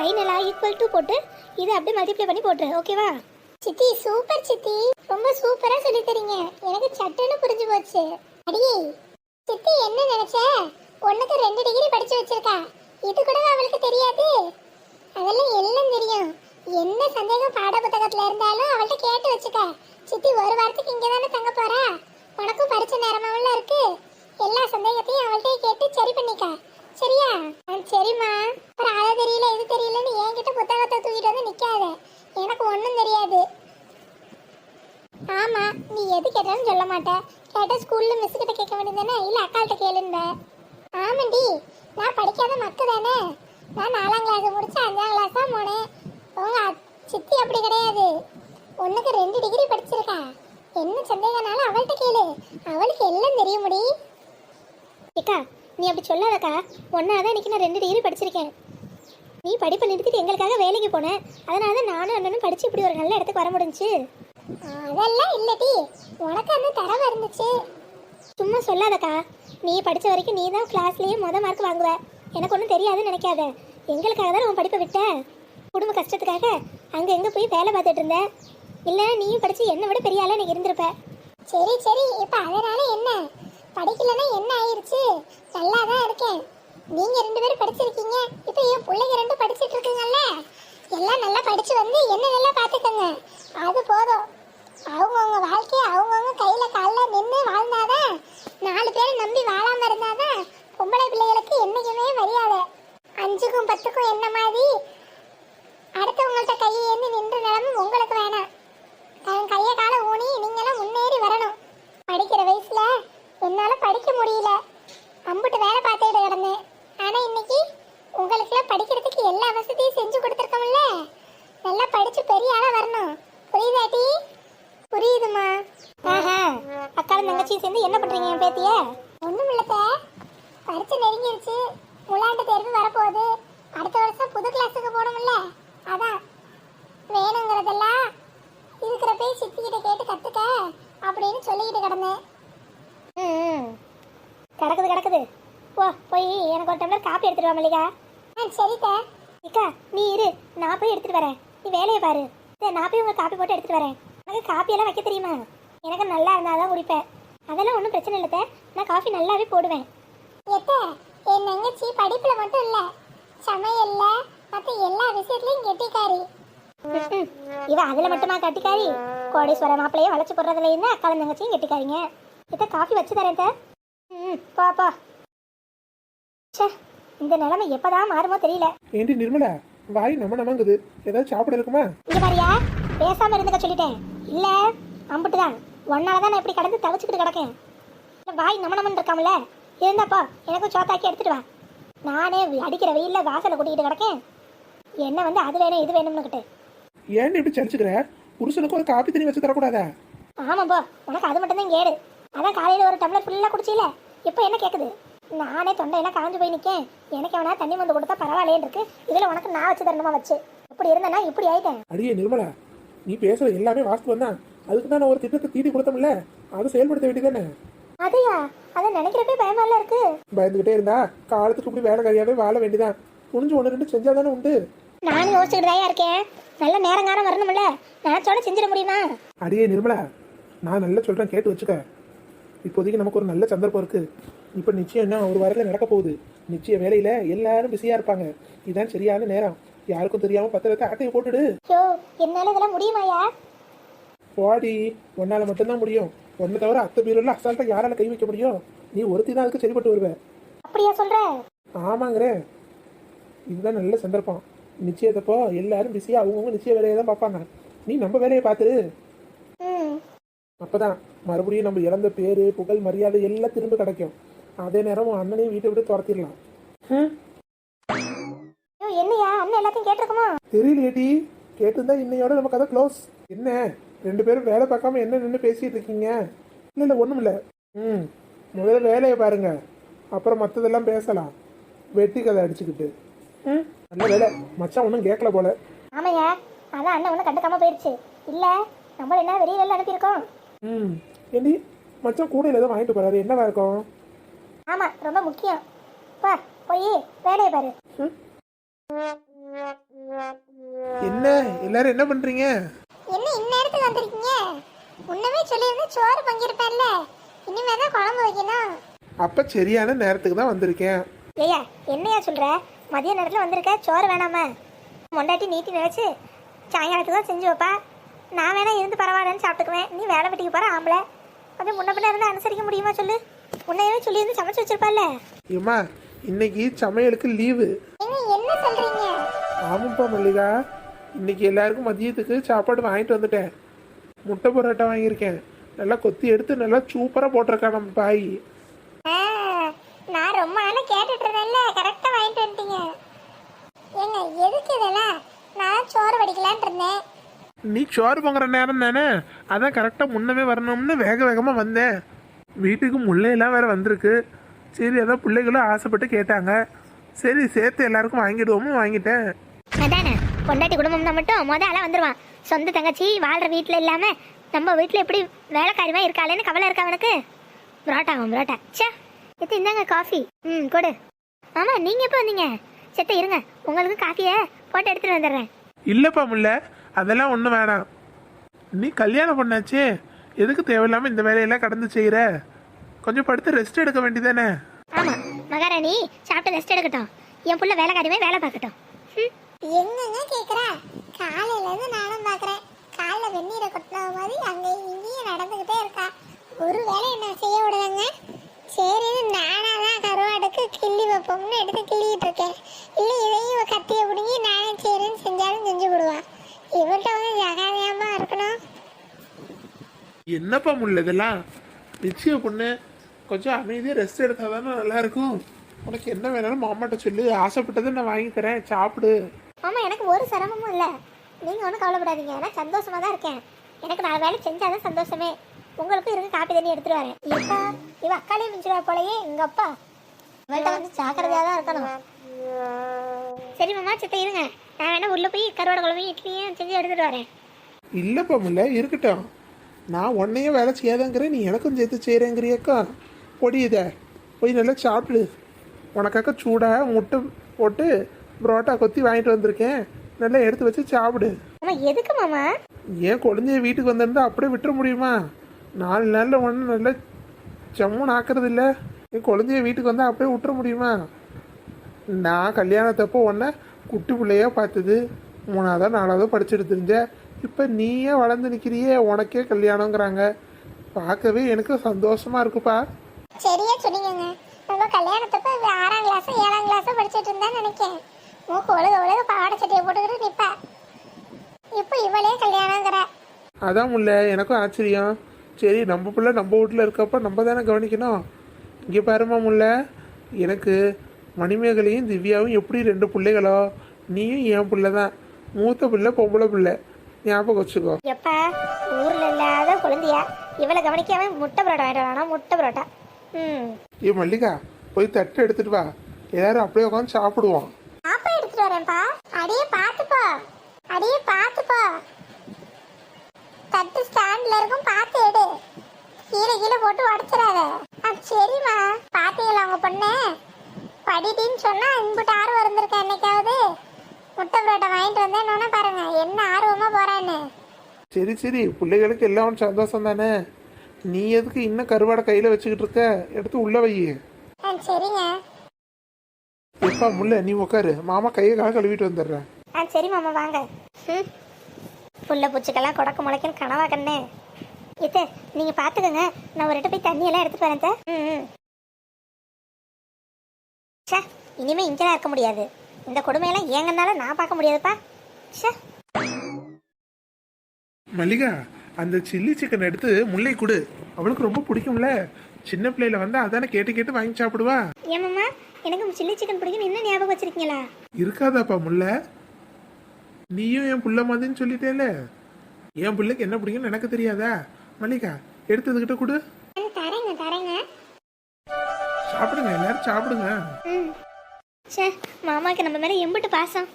ஃபைனலாக equal to போட்டு இதை அப்படியே மல்டிப்ளை பண்ணி போட்டுரு. ஓகேவா சித்தி சூப்பர் சித்தி. ரொம்ப சூப்பராக சொல்லி தரீங்க. எனக்கு சட்டுன்னு புரிஞ்சு போச்சு. அடியே சித்தி என்ன நினைச்ச? ஒன்றுக்கு ரெண்டு டிகிரி படிச்சு வச்சிருக்கா. இது கூட அவளுக்கு தெரியாது? அதெல்லாம் எல்லாம் தெரியும். என்ன சந்தேகம் பாட புத்தகத்துல இருந்தாலும் அவள்கிட்ட கேட்டு வச்சுக்க. சித்தி ஒரு வாரத்துக்கு இங்கே தானே தங்க போறா? உனக்கும் பரிச்ச நேரமாவில் இருக்கு. எல்லா சந்தேகத்தையும் அவள்கிட்ட கேட்டு சரி பண்ணிக்க. சரியா? சரிம்மா. அப்புறம் அதை தெரியல இது தெரியலன்னு என்கிட்ட புத்தகத்தை தூக்கிட்டு வந்து நிக்காத. எனக்கு ஒன்றும் தெரியாது. ஆமா நீ எது கேட்டாலும் சொல்ல மாட்டேன் கேட்டால் ஸ்கூல்ல மிஸ் கிட்ட கேட்க வேண்டியதானே இல்லை அக்காள்கிட்ட கேளுன்ப. ஆமாண்டி நான் படிக்காத மக்கு தானே. நான் நாலாம் கிளாஸ் முடிச்சு அஞ்சாம் கிளாஸ் தான் போனேன். உங்க சித்தி அப்படி கிடையாது. ஒன்றுக்கு ரெண்டு டிகிரி படிச்சிருக்கா. என்ன சந்தேகனாலும் அவள்கிட்ட கேளு. அவளுக்கு எல்லாம் தெரிய முடி ஏக்கா நீ அப்படி சொல்லாதக்கா. ஒன்னாதான் இன்னைக்கு நான் ரெண்டு டிகிரி படிச்சிருக்கேன். நீ படிப்பை நிறுத்திட்டு எங்களுக்காக வேலைக்கு போனேன் அதனால தான் நானும் அண்ணனும் படிச்சு இப்படி ஒரு நல்ல இடத்துக்கு வர முடிஞ்சுச்சு அதெல்லாம் இல்லடி உனக்கு அந்த தரவு இருந்துச்சு. சும்மா சொல்லாதக்கா. நீ படிச்ச வரைக்கும் நீ தான் கிளாஸ்லயே முத மார்க் வாங்குவ. எனக்கு ஒன்றும் தெரியாதுன்னு நினைக்காத. எங்களுக்காக தான் உன் படிப்பை விட்ட. குடும்ப கஷ்டத்துக்காக அங்கே எங்கே போய் வேலை பார்த்துட்டு இருந்த. இல்லை நீயும் படிச்சு என்னை விட பெரிய ஆளா எனக்கு இருந்திருப்ப. சரி சரி. இப்ப அதனால என்ன? படிக்கலன்னா என்ன ஆயிருச்சு? நல்லா தான் இருக்கேன். நீங்க ரெண்டு பேரும் படிச்சிருக்கீங்க. இப்போ என் பிள்ளைங்க ரெண்டும் படிச்சிட்டு இருக்குங்கல்ல? எல்லாம் நல்லா படிச்சு வந்து என்ன நல்லா பார்த்துக்கோங்க அது போதும். அவங்கவுங்க வாழ்க்கைய அவங்கவுங்க கையில காலில் நின்று வாழ்ந்தாதான் நாலு பேரை நம்பி வாழ இருந்தாதான் பொம்பளை பிள்ளைகளுக்கு என்னைக்குமே மரியாதை அஞ்சுக்கும் பத்துக்கும் என்ன மாதிரி அடுத்தவங்கள்ட்ட கையை ஏந்தி நின்ற நிலைமை உங்களுக்கு வேணாம் தன் கைய கால ஊனி நீங்களாம் முன்னேறி வரணும் படிக்கிற வயசுல என்னால படிக்க முடியல அம்புட்டு வேலை பார்த்துக்கிட்டு கிடந்தேன் ஆனா இன்னைக்கு உங்களுக்குலாம் படிக்கிறதுக்கு எல்லா வசதியும் செஞ்சு கொடுத்துருக்கோம்ல நல்லா படிச்சு பெரிய ஆளா வரணும் புரியுதாட்டி புரியுதுமா ஆஹா அக்காலும் தங்கச்சியும் சேர்ந்து என்ன பண்றீங்க என் பேத்திய? ஒண்ணும் இல்லத்த பரிச்சை நெருங்கிருச்சு. முலாண்டு தேர்வு வரப்போகுது. அடுத்த வருஷம் புது கிளாஸுக்கு போகணும்ல? அதான். வேணுங்கிறதெல்லாம் இருக்கிற போய் சித்திக்கிட்ட கேட்டு கத்துக்க அப்படின்னு சொல்லிக்கிட்டு கிடந்தேன். ம். கிடக்குது கிடக்குது. போ போய் எனக்கு ஒரு டம்ளர் காப்பி எடுத்துட்டு வா மல்லிகா. ஆ சரித்த. இக்கா நீ இரு. நான் போய் எடுத்துட்டு வரேன். நீ வேலையை பாரு. நான் போய் உங்க காப்பி போட்டு எடுத்துட்டு வரேன். எனக்கு காப்பி எல்லாம் வைக்க தெரியுமா? எனக்கு நல்லா இருந்தாதான் குடிப்பேன். அதெல்லாம் ஒன்றும் பிரச்சனை இல்லை. நான் காஃபி நல்லாவே போடுவேன். எத்த என் தங்கச்சி படிப்புல மட்டும் இல்ல. சமையல்ல மத்த எல்லா விஷயத்துலயும் கெட்டிக்காரி. இவ அதுல மட்டுமா கட்டிக்காரி? கோடீஸ்வர மாப்பிளையே வளைச்சு போடுறதுல இருந்து அக்காலும் தங்கச்சியும் கெட்டிக்காரிங்க. இத்த காஃபி வச்சு தரேன். ம் பா பா. ச்சே இந்த நிலைமை எப்பதான் மாறுமோ தெரியல. ஏண்டி நிர்மலா வாய் நம்ம நமங்குது. ஏதாவது சாப்பிட இருக்குமா இங்க பாரியா பேசாம இருந்துக்க சொல்லிட்டேன். இல்ல அம்புட்டு தான். ஒன்னால தான் நான் இப்படி கடந்து தவிச்சுக்கிட்டு கிடக்கேன்? வாய் நம்ம நம்மன்னு இருக்காமல இருந்தாப்பா எனக்கும் சோத்தாக்கி எடுத்துட்டு வா. நானே அடிக்கிற வெயில்ல வாசலை கூட்டிகிட்டு கிடக்கேன். என்ன வந்து அது வேணும் இது வேணும்னுக்கிட்டு ஏன் இப்படி சலிச்சுக்கிற புருஷனுக்கு ஒரு காப்பி தண்ணி வச்சு தரக்கூடாதா? ஆமாப்பா உனக்கு அது மட்டும் தான் கேடு அதான் காலையில ஒரு டம்ளர் ஃபுல்லா குடிச்சில. இப்போ என்ன கேக்குது? நானே தொண்டையெல்லாம் காஞ்சு போய் நிக்கேன். எனக்கு எவனா தண்ணி வந்து கொடுத்தா பரவாயில்லைன்னு இருக்கு இதுல உனக்கு நான் வச்சு தரணுமா வச்சு? இப்படி இருந்தேன்னா இப்படி ஆயிட்டேன். அடியே நிர்மலா நீ பேசுற எல்லாமே வாஸ்தவம் தான் அதுக்கு தான் நான் ஒரு திட்டத்தை தீட்டி கொடுத்தோம்ல. அதை செயல்படுத்த வேண்டியதானே அதையா அதை நினைக்கிறப்பே பயமா இல்ல இருக்கு. பயந்துகிட்டே இருந்தா காலத்துக்கு இப்படி வேலைக்காரியாவே வாழ வேண்டியதான் முடிஞ்சு ஒன்று ரெண்டு செஞ்சா தானே உண்டு. நானும் யோசிச்சுக்கிட்டு இருக்கேன். நல்ல நேரங்காரம் வரணும்ல. நினைச்சோட செஞ்சிட முடியுமா? அடியே நிர்மலா நான் நல்லா சொல்றேன் கேட்டு வச்சுக்க. இப்போதைக்கு நமக்கு ஒரு நல்ல சந்தர்ப்பம் இருக்கு. இப்போ நிச்சயம் என்ன ஒரு வாரத்தில் நடக்க போகுது. நிச்சய வேலையில எல்லாரும் பிஸியா இருப்பாங்க. இதான் சரியான நேரம். யாருக்கும் தெரியாம பத்திரத்தை அட்டையை போட்டுடு. ஐயோ என்னால இதெல்லாம் முடியுமாயா? போடி உன்னால மட்டும்தான் முடியும். ஒன்றை தவிர அத்தை பீரோல அசால்ட்டா யாரால கை வைக்க முடியும்? நீ ஒருத்தி தான் அதுக்கு சரிப்பட்டு வருவ. அப்படியா சொல்ற? ஆமாங்கிறே. இதுதான் நல்ல சந்தர்ப்பம். நிச்சயத்தப்போ எல்லாரும் பிஸியா அவங்கவுங்க நிச்சய வேலையை தான் பார்ப்பாங்க. நீ நம்ம வேலையை பார்த்துரு. ம். அப்பதான் மறுபடியும் நம்ம இழந்த பேரு புகழ் மரியாதை எல்லாம் திரும்ப கிடைக்கும். அதே நேரம் அண்ணனையும் வீட்டை விட்டு துரத்திடலாம். என்னையா? அண்ணன் எல்லாத்தையும் கேட்டிருக்குமா? தெரியலையேடி. கேட்டிருந்தா இன்னையோட நம்ம கதை க்ளோஸ் என்ன? ரெண்டு பேரும் வேலை பார்க்காம என்ன நின்று பேசிட்டு இருக்கீங்க? இல்லை இல்லை ஒன்றும் இல்லை. ம் முதல்ல வேலையை பாருங்க. அப்புறம் மற்றதெல்லாம் பேசலாம். வெட்டி கதை அடிச்சுக்கிட்டு. ம். நல்ல வேலை. மச்சான் ஒன்றும் கேட்கல போல. ஆமாய்யா அதான் அண்ணன் ஒன்றும் கண்டுக்காம போயிடுச்சு இல்ல நம்ம என்ன வெளியில அனுப்பியிருக்கோம். ம் ஏண்டி மச்சான் கூடையில் ஏதோ வாங்கிட்டு போறாரு. என்னவா இருக்கும்? ஆமா ரொம்ப முக்கியம். பா போய் வேலையை பாரு. ம். என்ன? எல்லாரும் என்ன பண்றீங்க? என்ன இந்நேரத்துக்கு வந்திருக்கீங்க? முன்னமே சொல்லியிருந்தா சோறு பங்கிருப்பேன்ல. இனிமே தான் குழம்பு வைக்கணும். அப்ப சரியான நேரத்துக்கு தான் வந்திருக்கேன். ஏய்யா என்னையா சொல்ற? மதிய நேரத்தில் வந்திருக்க? சோறு வேணாமா. மொண்டாட்டி நீட்டி நினைச்சு சாயங்காலத்துக்கு தான் செஞ்சு வைப்பா. நான் வேணா இருந்து பரவாயில்லன்னு சாப்பிட்டுக்குவேன். நீ வேலை வெட்டிக்கு போற ஆம்பளை. அப்படியே முன்ன பின்ன இருந்து அனுசரிக்க முடியுமா சொல்லு? உன்னையவே சொல்லி இருந்து சமைச்சு வச்சிருப்பால ஏம்மா இன்னைக்கு சமையலுக்கு லீவு என்ன என்ன சொல்றீங்க? ஆமாப்பா மல்லிகா. இன்னைக்கு எல்லாருக்கும் மதியத்துக்கு சாப்பாடு வாங்கிட்டு வந்துட்டேன். முட்டை பரோட்டா வாங்கியிருக்கேன். நல்லா கொத்தி எடுத்து நல்லா சூப்பராக போட்டிருக்கான் நம்ம பாய் ஆ, நான் ரொம்ப நாளா கேட்டுட்டு இருந்தேன்ல. கரெக்டா வாங்கிட்டு வந்துட்டீங்க. ஏங்க எதுக்கு இதெல்லாம்? நான் சோறு வடிக்கலான்னு இருந்தேன். நீ சோறு பொங்குற நேரம் தானே? அதான் கரெக்டாக முன்னமே வரணும்னு வேக வேகமாக வந்தேன். வீட்டுக்கு முல்லையெல்லாம் வேற வந்திருக்கு. சரி அதான் பிள்ளைகளும் ஆசைப்பட்டு கேட்டாங்க. சரி சேர்த்து எல்லாருக்கும் வாங்கிடுவோமோ? வாங்கிட்டேன். பொண்டாட்டி குடும்பம்னா மட்டும் முத ஆளா வந்துருவான். சொந்த தங்கச்சி வாழ்ற வீட்டில் இல்லாம நம்ம வீட்டில் எப்படி வேலைக்காரியமா இருக்காளேன்னு கவலை இருக்கா அவனுக்கு புரோட்டாவும் புரோட்டா. ச்சே இது இந்தாங்க காஃபி ம் கொடு. ஆமா நீங்க எப்போ வந்தீங்க? செத்த இருங்க. உங்களுக்கு காஃபியை போட்டு எடுத்துட்டு வந்துடுறேன். இல்லைப்பா முல்ல அதெல்லாம் ஒன்றும் வேணாம். நீ கல்யாணம் பண்ணாச்சே? எதுக்கு தேவையில்லாமல் இந்த வேலையெல்லாம் கடந்து செய்கிற கொஞ்சம் படுத்து ரெஸ்ட் எடுக்க வேண்டியதானே? ஆமா மகாராணி சாப்பிட்டு ரெஸ்ட் எடுக்கட்டும். என் புள்ள வேலைக்காரியமே வேலை பார்க்கட்டும். ம். எங்கங்க கேக்குறா? காலையில இருந்து நானும் பாக்குறேன். காலைல வெந்நீரை கொட்டின மாதிரி அங்கேயும் இங்கேயும் நடந்துகிட்டே இருக்கா. ஒரு வேலை என்ன செய்ய விடுதாங்க சரி நானா தான் கருவாடுக்கு கிள்ளி வைப்போம்னு எடுத்து கிள்ளிட்டு இருக்கேன். இல்லை இதையும் இவ கத்தியை பிடுங்கி நானே சரின்னு செஞ்சாலும் செஞ்சு விடுவா. இவர்கிட்ட வந்து ஜகாதியமா இருக்கணும். என்னப்பா முடியல இதெல்லாம்? நிச்சயம் பொண்ணு கொஞ்சம் அமைதியாக ரெஸ்ட் எடுத்தால் தானே நல்லாயிருக்கும் உனக்கு என்ன வேணாலும் மாமாட்ட சொல்லி. ஆசைப்பட்டதை நான் வாங்கி தரேன் சாப்பிடு. ஆமாம் எனக்கு ஒரு சிரமமும் இல்லை. நீங்க ஒன்றும் கவலைப்படாதீங்க. நான் சந்தோஷமாக தான் இருக்கேன். எனக்கு நாலு வேலை செஞ்சாதான் சந்தோஷமே. உங்களுக்கும் இருக்க காப்பி தண்ணி எடுத்துட்டு வரேன். இப்பா இவ அக்காலையும் மிஞ்சிடுவா போலயே எங்கள் அப்பா. இவள்கிட்ட வந்து ஜாக்கிரதையாக தான் இருக்கணும். சரி மாமா சித்த இருங்க. நான் வேணா உள்ளே போய் கருவாடை குழம்பு இட்லியும் செஞ்சு எடுத்துட்டு வரேன். இல்லைப்பா முல்ல இருக்கட்டும். நான் உன்னையும் வேலை செய்யாதங்கிறேன் நீ எனக்கும் சேர்த்து செய்கிறேங்கிறியக்கா பொடியுத போய் நல்லா சாப்பிடு. உனக்காக்க சூடாக முட்டை போட்டு புரோட்டா கொத்தி வாங்கிட்டு வந்திருக்கேன். நல்லா எடுத்து வச்சு சாப்பிடு. மாமா எதுக்கு மாமா? ஏன் குழந்தைய வீட்டுக்கு வந்திருந்தா அப்படியே விட்டுற முடியுமா? நாலு நாளில் ஒன்று நல்லா ஜம்முன்னு ஆக்குறது இல்லை. என் குழந்தைய வீட்டுக்கு வந்தால் அப்படியே விட்டுற முடியுமா? நான் கல்யாணத்தப்போ உன்னை குட்டி பிள்ளையா பார்த்தது. மூணாவதோ நாலாவதோ படிச்சுட்டு தெரிஞ்ச. இப்போ நீயே வளர்ந்து நிற்கிறியே உனக்கே கல்யாணங்கிறாங்க. பார்க்கவே எனக்கு சந்தோஷமா இருக்குப்பா. சரியா சொன்னீங்கங்க. உங்க கல்யாணத்தப்ப ஆறாம் கிளாஸ் ஏழாம் கிளாஸ் படிச்சிட்டு இருந்தா நினைக்கேன். மூக்கு ஒழுக ஒழுக பாவாடை சட்டையை போட்டுக்கிட்டு நிப்பா. இப்போ இவளே கல்யாணங்கிற. அதான் முல்ல எனக்கும் ஆச்சரியம். சரி நம்ம பிள்ளை நம்ம வீட்டில் இருக்கப்ப நம்ம தானே கவனிக்கணும்? இங்கே பாருமா முல்ல எனக்கு மணிமேகலையும் திவ்யாவும் எப்படி ரெண்டு பிள்ளைகளோ? நீயும் என் பிள்ளை தான் மூத்த பிள்ளை பொம்பளை பிள்ளை. ஞாபகம் வச்சுக்கோ. எப்பா ஊர்ல இல்லாத குழந்தையா? இவளை கவனிக்காம முட்டை பரோட்டா வரானா? முட்டை பரோட்டா. ம். ஏ மல்லிகா போய் தட்டு எடுத்துட்டு வா. எல்லாரும் அப்படியே உட்காந்து சாப்பிடுவோம். அடியே பாத்துப்போ அடியே பாத்துப்போ தட்டு ஸ்டாண்ட்ல இருக்கும் பார்த்து எடு. கீழே கீழே போட்டு உடச்சிடாத. ஆ சரிம்மா. பாத்தீங்களா உங்க பொண்ணு? படிட்டின்னு சொன்னா இன்புட்டு ஆர்வம் இருந்திருக்கா என்னைக்காவது. முட்டை புரோட்டா வாங்கிட்டு வந்தேன்னு பாருங்க என்ன ஆர்வமா போறான்னு. சரி சரி. பிள்ளைகளுக்கு எல்லாம் சந்தோஷம் தானே? நீ எதுக்கு இன்னும் கருவாடை கையில் வச்சுக்கிட்டு இருக்க? எடுத்து உள்ள வை. ஆ சரிங்க. எப்பா முல்ல நீ உட்காரு மாமா கையை கால கழுவிட்டு வந்துடுறேன் ஆ சரி மாமா வாங்க. ம். புள்ள பூச்சிக்கெல்லாம் கொடக்கு முளைக்குன்னு கனவா கண்ணே. இத்த நீங்க பாத்துக்கோங்க. நான் ஒரு போய் தண்ணி எல்லாம் எடுத்துட்டு வரேன் அத்தை. ம் ம். ச்சே இனிமே இங்கெல்லாம் இருக்க முடியாது. இந்த கொடுமையெல்லாம் ஏங்கனால நான் பார்க்க முடியாதுப்பா. ச்சே. மல்லிகா அந்த சில்லி சிக்கன் எடுத்து முல்லை கொடு. அவளுக்கு ரொம்ப பிடிக்கும்ல. சின்ன பிள்ளையில வந்து அதானே கேட்டு கேட்டு வாங்கி சாப்பிடுவா. ஏமாம்மா எனக்கு சில்லி சிக்கன் பிடிக்கும் என்ன ஞாபகம் வச்சிருக்கீங்களா? இருக்காதாப்பா முல்ல. நீயும் என் புள்ள மாதிரின்னு சொல்லிட்டேல. என் பிள்ளைக்கு என்ன பிடிக்கும்னு எனக்கு தெரியாதா? மல்லிகா எடுத்ததுகிட்ட கொடு. தரேங்க தரேங்க. சாப்பிடுங்க எல்லாரும் சாப்பிடுங்க. ச்சே மாமாக்கு நம்ம மேலே எம்பிட்டு பாசம்.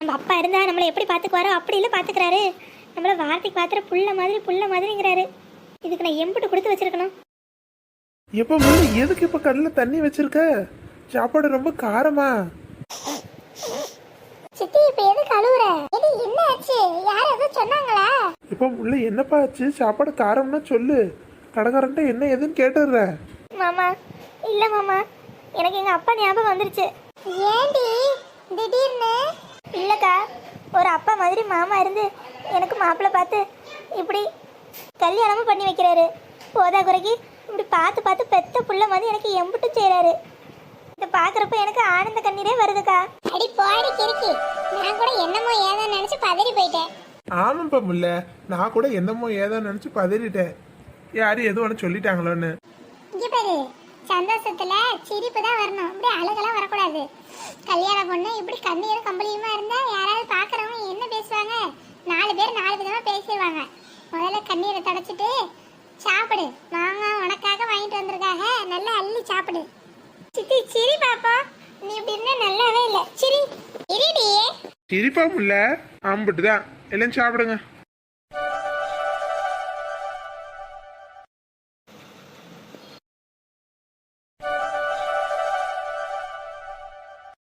நம்ம அப்பா இருந்தா நம்மளை எப்படி பார்த்துக்குவாரோ அப்படி இல்லை பார்த்துக்கிறாரு நம்மள வார்த்தைக்கு பார்த்துற புள்ள மாதிரி புள்ள மாதிரிங்கிறாரு. இதுக்கு நான் எம்பிட்டு கொடுத்து வச்சிருக்கணும். எப்ப எதுக்கு இப்ப கடல்ல தண்ணி வச்சிருக்க? சாப்பாடு ரொம்ப காரமா? சித்தி இப்ப எது கழுவுற? இது என்ன ஆச்சு? யார் எதுவும் சொன்னாங்களா? இப்போ உள்ள என்னப்பா ஆச்சு? சாப்பாடு காரம்னா சொல்லு. கடைக்காரன்ட்ட என்ன ஏதுன்னு கேட்டுடுற. மாமா இல்லை மாமா. எனக்கு எங்கள் அப்பா ஞாபகம் வந்துருச்சு. ஏண்டி? திடீர்னு? இல்லைக்கா ஒரு அப்பா மாதிரி மாமா இருந்து எனக்கு மாப்பிள்ளை பார்த்து இப்படி கல்யாணமும் பண்ணி வைக்கிறாரு. போதா குறைக்கு இப்படி பார்த்து பார்த்து பெத்த புள்ள மாதிரி எனக்கு எம்புட்டும் செய்கிறாரு இதை பார்க்குறப்ப எனக்கு ஆனந்த கண்ணீரே வருதுக்கா. அடி போடி கிறுக்கி. நான் கூட என்னமோ ஏதோ நினைச்சு பதறி போயிட்டேன். ஆமாப்பா முல்ல நான் கூட என்னமோ ஏதோ நினைச்சு பதறிட்டேன். யாரும் எதுவும் ஒன்று சொல்லிட்டாங்களோன்னு? இங்க பாரு சந்தோஷத்துல சிரிப்பு தான் வரணும். இப்படி அழுகெல்லாம் வரக்கூடாது. கல்யாண பொண்ணு இப்படி கண்ணீரும் கம்பளியுமா இருந்தா யாராவது பாக்குறவங்க என்ன பேசுவாங்க? நாலு பேர் நாலு விதமா பேசிடுவாங்க முதல்ல கண்ணீரை தொடச்சிட்டு சாப்பிடு. மாங்காய் உனக்காக வாங்கிட்டு வந்திருக்காக. நல்லா அள்ளி சாப்பிடு. சித்தி சிரி பாப்பா. நீ இப்படி இருந்தா நல்லாவே இல்ல. சிரி சிரிடி சிரிப்பா முல்ல. ஆம்பிட்டு தான் எல்லாம் சாப்பிடுங்க.